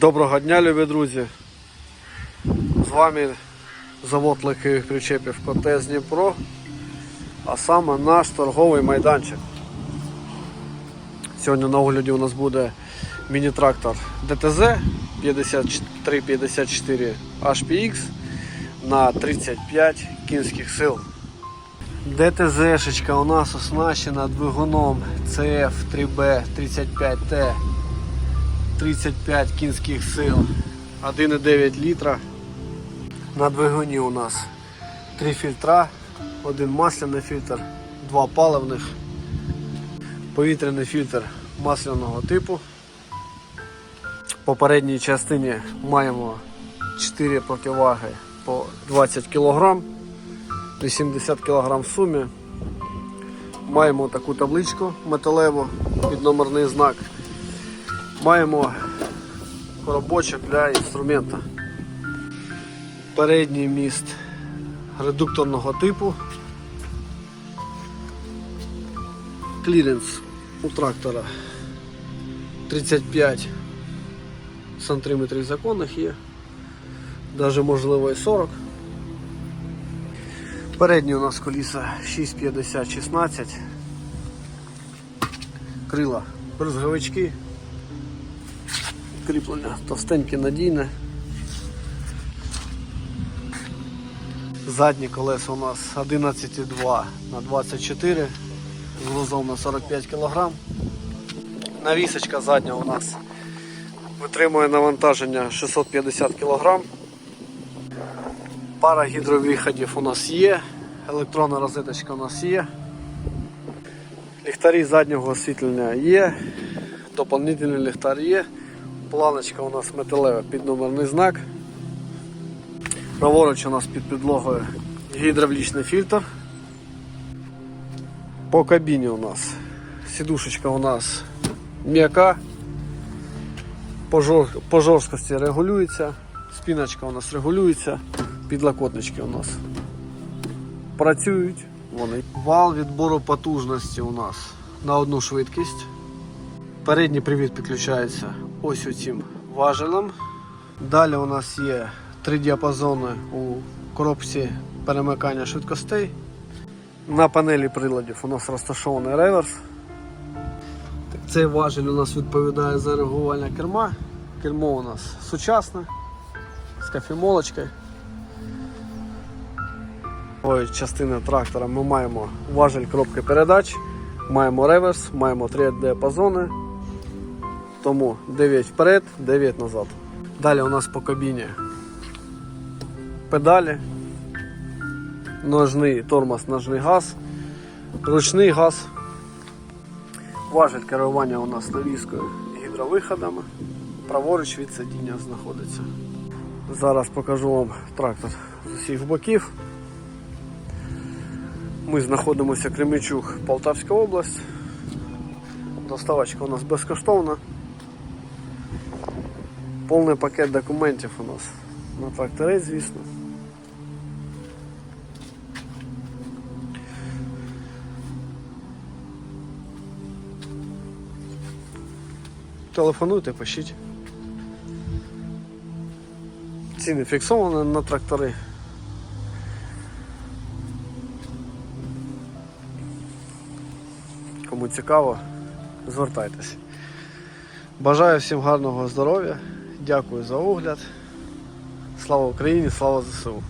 Доброго дня, любі друзі! З вами завод легких причепів КТС Дніпро, а саме наш торговий майданчик. Сьогодні на огляді у нас буде міні-трактор ДТЗ 5354 HPX на 35 кінських сил. ДТЗ-шечка у нас оснащена двигуном CF3B35T. 35 кінських сил, 1,9 літра. На двигуні у нас три фільтра, один масляний фільтр, два паливних, повітряний фільтр масляного типу. В попередній частині маємо 4 противаги по 20 кг, 80 кг в сумі. Маємо таку табличку металеву під номерний знак. Маємо коробочок для інструмента. Передній міст редукторного типу. Кліренс у трактора 35 сантиметрів законних є, навіть можливо і 40. Передні у нас коліса 650-16, крила брызговички кріплення товстеньке надійне. Задні колеса у нас 11,2 на 24 з грузом на 45 кг. Навісочка задня у нас витримує навантаження 650 кг. Пара гідровиходів у нас є, електронна розеточка у нас є. Ліхтарі заднього освітлення є, доповнительний ліхтар є. Планочка у нас металева під номерний знак. Праворуч у нас під підлогою гідравлічний фільтр. По кабіні у нас сідушечка у нас м'яка, по, жор... по жорсткості регулюється, спіночка у нас регулюється, підлокотнички у нас працюють. Вони. Вал відбору потужності у нас на одну швидкість. Передній привід підключається ось оцим важелем. Далі у нас є три діапазони у коробці перемикання швидкостей. На панелі приладів у нас розташований реверс. Так, Цей важель у нас відповідає за регулювання керма. Кермо у нас сучасне з кофемолочкою. Ось частини трактора ми маємо важель коробки передач, маємо реверс, маємо три діапазони. Тому 9 вперед, 9 назад. Далі у нас по кабіні педалі, ножний тормоз, ножний газ, ручний газ, важель керування у нас навіскою гідровиходами. Праворуч від сидіння знаходиться. Зараз покажу вам трактор з усіх боків. Ми знаходимося Кременчук, Полтавська область. Доставочка у нас безкоштовна. Повний пакет документів у нас на тракторець, звісно. Телефонуйте, пишіть. Ціни фіксовані на трактори. Кому цікаво, звертайтеся. Бажаю всім гарного здоров'я. Дякую за огляд. Слава Україні, слава ЗСУ.